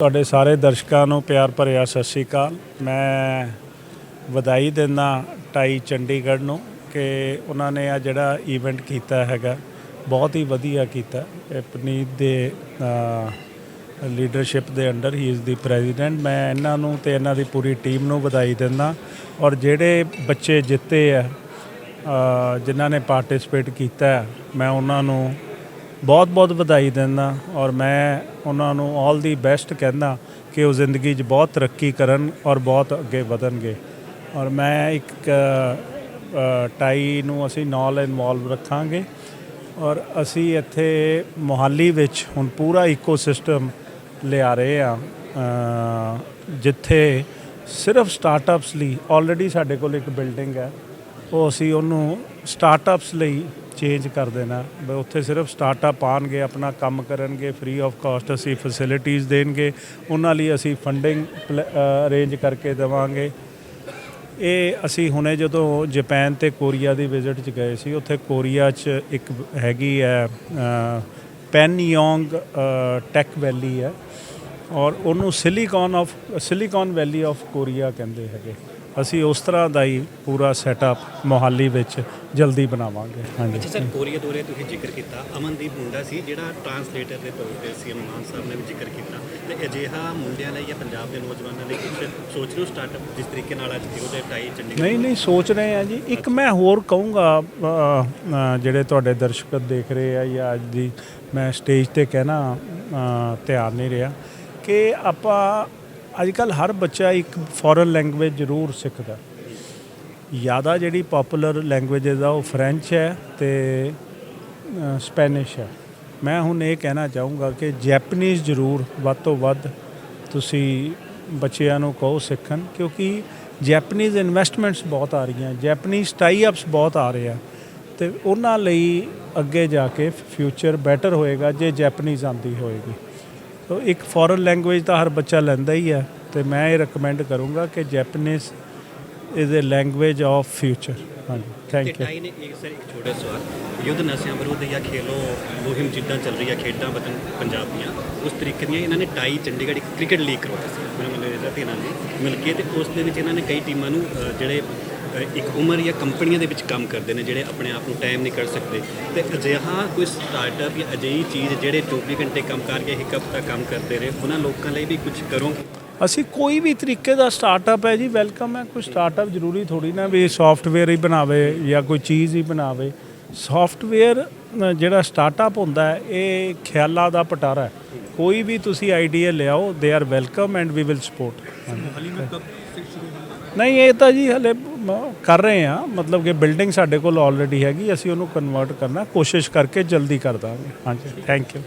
ਤੁਹਾਡੇ ਸਾਰੇ ਦਰਸ਼ਕਾਂ ਨੂੰ ਪਿਆਰ ਭਰਿਆ ਸਤਿ ਸ਼੍ਰੀ ਅਕਾਲ। ਮੈਂ ਵਧਾਈ ਦਿੰਦਾ ਟਾਈ ਚੰਡੀਗੜ੍ਹ ਨੂੰ ਕਿ ਉਹਨਾਂ ਨੇ ਆ ਜਿਹੜਾ ਈਵੈਂਟ ਕੀਤਾ ਹੈਗਾ, ਬਹੁਤ ਹੀ ਵਧੀਆ ਕੀਤਾ। ਇਹ ਪਨੀਤ ਦੇ ਲੀਡਰਸ਼ਿਪ ਦੇ under he is the president ਮੈਂ ਇਹਨਾਂ ਨੂੰ ਤੇ ਇਹਨਾਂ ਦੀ ਪੂਰੀ ਟੀਮ ਨੂੰ ਵਧਾਈ ਦਿੰਦਾ। ਔਰ ਜਿਹੜੇ ਬੱਚੇ ਜਿੱਤੇ ਆ ਜਿਨ੍ਹਾਂ ਨੇ ਪਾਰਟਿਸਿਪੇਟ ਕੀਤਾ, ਮੈਂ ਉਹਨਾਂ ਨੂੰ ਬਹੁਤ ਬਹੁਤ ਵਧਾਈ ਦਿੰਦਾ ਔਰ ਮੈਂ ਉਹਨਾਂ ਨੂੰ 올 ਦੀ ਬੈਸਟ ਕਹਿੰਦਾ ਕਿ ਉਹ ਜ਼ਿੰਦਗੀ 'ਚ ਬਹੁਤ ਤਰੱਕੀ ਕਰਨ ਔਰ ਬਹੁਤ ਅੱਗੇ ਵਧਣਗੇ। ਔਰ ਮੈਂ ਇੱਕ ਟਾਈ ਨੂੰ ਅਸੀਂ ਨਾਲ ਇਨਵੋਲਵ ਰੱਖਾਂਗੇ ਔਰ ਅਸੀਂ ਇੱਥੇ ਮੋਹਾਲੀ ਵਿੱਚ ਹੁਣ ਪੂਰਾ ਇਕੋਸਿਸਟਮ ਲਿਆ ਰਹੇ ਆ ਜਿੱਥੇ ਸਿਰਫ ਸਟਾਰਟਅਪਸ ਲਈ ਆਲਰੇਡੀ ਸਾਡੇ ਕੋਲ ਇੱਕ ਬਿਲਡਿੰਗ ਹੈ। ਉਹ ਅਸੀਂ ਉਹਨੂੰ ਸਟਾਰਟਅਪਸ ਲਈ ਚੇਂਜ ਕਰ ਦੇਣਾ। ਵੀ ਉੱਥੇ ਸਿਰਫ ਸਟਾਰਟਅਪ ਆਣਗੇ ਆਪਣਾ ਕੰਮ ਕਰਨਗੇ ਫ੍ਰੀ ਆਫ ਕਾਸਟ ਅਸੀਂ ਫੈਸਿਲਿਟੀਆਂ ਦੇਣਗੇ, ਉਹਨਾਂ ਲਈ ਅਸੀਂ ਫੰਡਿੰਗ ਅਰੇਂਜ ਕਰਕੇ ਦੇਵਾਂਗੇ। ਇਹ ਅਸੀਂ ਹੁਣੇ ਜਦੋਂ ਜਾਪਾਨ ਤੇ ਕੋਰੀਆ ਦੀ ਵਿਜ਼ਿਟ 'ਚ ਗਏ ਸੀ, ਉੱਥੇ ਕੋਰੀਆ 'ਚ ਇੱਕ ਹੈਗੀ ਹੈ ਪੈਨਯੋਂਗ ਟੈਕ ਵੈਲੀ ਹੈ। ਔਰ ਉਹਨੂੰ silicon of silicon valley of Korea ਕਹਿੰਦੇ ਹੈਗੇ। ਅਸੀਂ ਉਸ ਤਰ੍ਹਾਂ ਦਾ ਹੀ ਪੂਰਾ ਸੈਟਅਪ ਮੋਹਾਲੀ ਵਿੱਚ ਜਲਦੀ ਬਣਾਵਾਂਗੇ ਹਾਂਜੀ। ਅੱਛਾ ਸਰ ਕੋਰੀਆ ਦੋਰੇ ਤੁਸੀਂ ਜ਼ਿਕਰ ਕੀਤਾ। ਅਮਨਦੀਪ ਮੁੰਡਾ ਸੀ ਜਿਹੜਾ ਟਰਾਂਸਲੇਟਰ ਦੇ ਤੌਰ ਤੇ ਸੀਐਮ ਮਾਨ ਸਾਹਿਬ ਨੇ ਵੀ ਜ਼ਿਕਰ ਕੀਤਾ। ਤੇ ਅਜਿਹਾ ਮੁੰਡਿਆਂ ਲਈ ਜਾਂ ਪੰਜਾਬ ਦੇ ਨੌਜਵਾਨਾਂ ਲਈ ਕੁਝ ਸੋਚ ਰਹੇ ਹੋ ਸਟਾਰਟਅਪ ਜਿਸ ਤਰੀਕੇ ਨਾਲ ਅੱਜ ਉਹਦੇ ਟਾਈ ਚੰਡੀਗੜ੍ਹ ਨਹੀਂ ਨਹੀਂ ਸੋਚ ਰਹੇ ਆ ਜੀ। ਇੱਕ ਮੈਂ ਹੋਰ ਕਹੂੰਗਾ ਅ, ਜਿਹੜੇ ਤੁਹਾਡੇ ਦਰਸ਼ਕ ਦੇਖ ਰਹੇ ਆ ਜਾਂ ਅੱਜ ਦੀ ਮੈਂ ਸਟੇਜ ਤੇ ਕਹਿਣਾ ਅ, ਧਿਆਨ ਨਹੀਂ ਰਿਹਾ ਕਿ ਆਪਾਂ ਅੱਜ ਕੱਲ ਹਰ ਬੱਚਾ ਇੱਕ ਫੋਰਨ ਲੈਂਗੁਏਜ ਜ਼ਰੂਰ ਸਿੱਖਦਾ। ਜ਼ਿਆਦਾ ਜਿਹੜੀ ਪਪੂਲਰ ਲੈਂਗੁਏਜਸ ਆ, ਉਹ ਫ੍ਰੈਂਚ ਹੈ ਤੇ ਸਪੈਨਿਸ਼ ਹੈ। ਮੈਂ ਹੁਣ ਇਹ ਕਹਿਣਾ ਚਾਹੂੰਗਾ ਕਿ ਜੈਪਨੀਜ਼ ਜ਼ਰੂਰ ਵੱਧ ਤੋਂ ਵੱਧ ਤੁਸੀਂ ਬੱਚਿਆਂ ਨੂੰ ਕਹੋ ਸਿੱਖਣ, ਕਿਉਂਕਿ ਜੈਪਨੀਜ਼ ਇਨਵੈਸਟਮੈਂਟਸ ਬਹੁਤ ਆ ਰਹੀਆਂ ਜੈਪਨੀਜ਼ ਟਾਈ ਅਪਸ ਬਹੁਤ ਆ ਰਹੇ ਆ ਤੇ ਉਹਨਾਂ ਲਈ ਅੱਗੇ ਜਾ ਕੇ ਫਿਊਚਰ ਬੈਟਰ ਹੋਏਗਾ ਜੇ ਜੈਪਨੀਜ਼ ਆਂਦੀ ਹੋਏਗੀ। ਸੋ ਇੱਕ ਫੋਰਨ ਲੈਂਗੁਏਜ ਤਾਂ ਹਰ ਬੱਚਾ ਲੈਂਦਾ ਹੀ ਹੈ ਤੇ ਮੈਂ ਇਹ ਰეკਮੈਂਡ ਕਰੂੰਗਾ ਕਿ Japanese is a language of future ਹਾਂਜੀ ਥੈਂਕ ਯੂ ਟਾਈ ਨੇ ਇੱਕ ਸਰ ਇੱਕ ਛੋਟਾ ਸਵਾਲ। ਯੁੱਧ ਨਸ਼ਿਆਂ ਵਿਰੁੱਧ ਜਾਂ ਖੇਲੋ ਮੁਹਿੰਮ ਜਿੱਦਾਂ ਚੱਲ ਰਹੀ ਹੈ ਖੇਡਾਂ ਵਤਨ ਪੰਜਾਬ ਦੀਆਂ ਉਸ ਤਰੀਕੇ ਦੀਆਂ ਇਹਨਾਂ ਨੇ ਟਾਈ ਚੰਡੀਗੜ੍ਹ ਇੱਕ ਕ੍ਰਿਕਟ ਲੀਗ ਕਰਵਾਈ ਸੀ। ਮੈਨੂੰ ਮਨ ਰਿਹਾ ਤੇ ਇਹਨਾਂ ਨੇ ਮਿਲ ਕੇ ਤੇ ਉਸ ਦੇ ਵਿੱਚ ਇਹਨਾਂ ਨੇ ਕਈ ਟੀਮਾਂ ਨੂੰ ਜਿਹੜੇ ਇੱਕ ਉਮਰ ਜਾਂ ਕੰਪਨੀਆਂ ਦੇ ਵਿੱਚ ਕੰਮ ਕਰਦੇ ਨੇ ਜਿਹੜੇ ਆਪਣੇ ਆਪ ਨੂੰ ਟਾਈਮ ਨਹੀਂ ਕੱਢ ਸਕਦੇ। ਤੇ ਅਜਿਹਾ ਕੋਈ ਸਟਾਰਟਅਪ ਜਾਂ ਅਜਿਹੀ ਚੀਜ਼ ਜਿਹੜੇ 24 ਘੰਟੇ ਕੰਮ ਕਰਕੇ ਇੱਕ ਹਫ਼ਤਾ ਕੰਮ ਕਰਦੇ ਰਹੇ ਉਹਨਾਂ ਲੋਕਾਂ ਲਈ ਵੀ ਕੁਝ ਕਰੋਗੇ? ਅਸੀਂ ਕੋਈ ਵੀ ਤਰੀਕੇ ਦਾ ਸਟਾਰਟਅਪ ਹੈ ਜੀ ਵੈਲਕਮ ਹੈ। ਕੋਈ ਸਟਾਰਟਅਪ ਜ਼ਰੂਰੀ ਥੋੜੀ ਨਾ ਵੀ ਸੌਫਟਵੇਅਰ ਹੀ ਬਣਾਵੇ ਜਾਂ ਕੋਈ ਚੀਜ਼ ਹੀ ਬਣਾਵੇ। ਸੌਫਟਵੇਅਰ ਜਿਹੜਾ ਸਟਾਰਟਅਪ ਹੁੰਦਾ ਹੈ ਇਹ ਖਿਆਲਾਂ ਦਾ ਪਟਾਰਾ ਹੈ। ਕੋਈ ਵੀ ਤੁਸੀਂ ਆਈਡੀਆ ਲਿਆਓ they are welcome and we will support ਨਹੀਂ ਇਹ ਤਾਂ ਜੀ ਹਲੇ ਕਰ ਰਹੇ ਆ ਮਤਲਬ ਕਿ ਬਿਲਡਿੰਗ ਸਾਡੇ ਕੋਲ ਆਲਰੇਡੀ ਹੈਗੀ ਅਸੀਂ ਉਹਨੂੰ ਕਨਵਰਟ ਕਰਨਾ ਕੋਸ਼ਿਸ਼ ਕਰਕੇ ਜਲਦੀ ਕਰ ਦਾਂਗੇ। ਹਾਂਜੀ ਥੈਂਕ ਯੂ